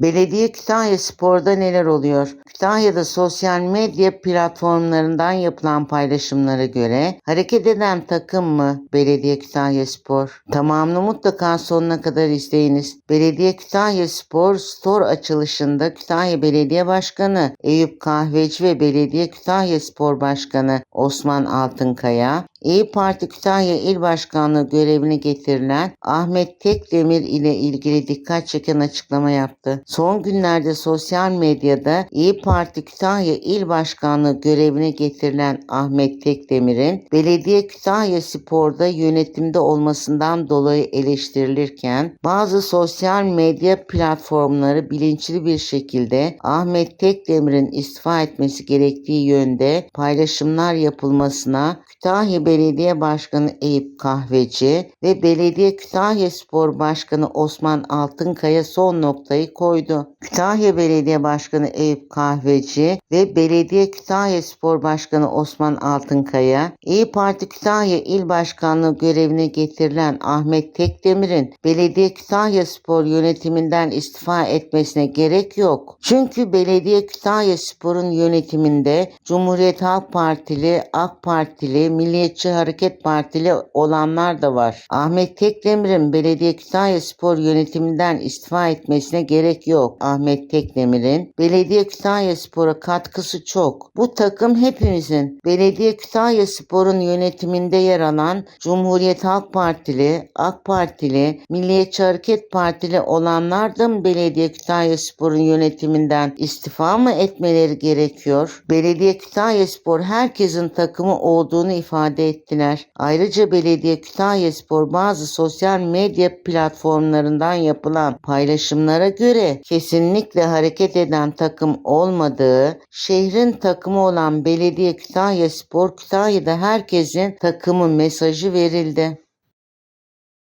Belediye Kütahya Spor'da neler oluyor? Kütahya'da sosyal medya platformlarından yapılan paylaşımlara göre hareket eden takım mı Belediye Kütahya Spor? Tamamını mutlaka sonuna kadar izleyiniz. Belediye Kütahya Spor Store açılışında Kütahya Belediye Başkanı Eyüp Kahveci ve Belediye Kütahya Spor Başkanı Osman Altınkaya, İyi Parti Kütahya İl Başkanlığı görevine getirilen Ahmet Tekdemir ile ilgili dikkat çeken açıklama yaptı. Son günlerde sosyal medyada İyi Parti Kütahya İl Başkanlığı görevine getirilen Ahmet Tekdemir'in Belediye Kütahya Spor'da yönetimde olmasından dolayı eleştirilirken bazı sosyal medya platformları bilinçli bir şekilde Ahmet Tekdemir'in istifa etmesi gerektiği yönde paylaşımlar yapılmasına Kütahya Belediye Başkanı Eyüp Kahveci ve Belediye Kütahya Spor Başkanı Osman Altınkaya son noktayı koydu. Kütahya Belediye Başkanı Eyüp Kahveci ve Belediye Kütahya Spor Başkanı Osman Altınkaya, İyi Parti Kütahya İl Başkanlığı görevine getirilen Ahmet Tekdemir'in Belediye Kütahya Spor yönetiminden istifa etmesine gerek yok. Çünkü Belediye Kütahya Spor'un yönetiminde Cumhuriyet Halk Partili, AK Partili, Milliyetçi Hareket Partili olanlar da var. Ahmet Tekdemir'in Belediye Kütahya Spor yönetiminden istifa etmesine gerek yok. Ahmet Tekdemir'in Belediye Kütahya Spor'a katkısı çok. Bu takım hepimizin. Belediye Kütahya Spor'un yönetiminde yer alan Cumhuriyet Halk Partili, AK Partili, Milliyetçi Hareket Partili olanlar da mı Belediye Kütahya Spor'un yönetiminden istifa mı etmeleri gerekiyor? Belediye Kütahya Spor herkesin takımı olduğunu ifade ettiler. Ayrıca Belediye Kütahya Spor bazı sosyal medya platformlarından yapılan paylaşımlara göre kesinlikle hareket eden takım olmadığı, şehrin takımı olan Belediye Kütahya Spor Kütahya'da herkesin takımı mesajı verildi.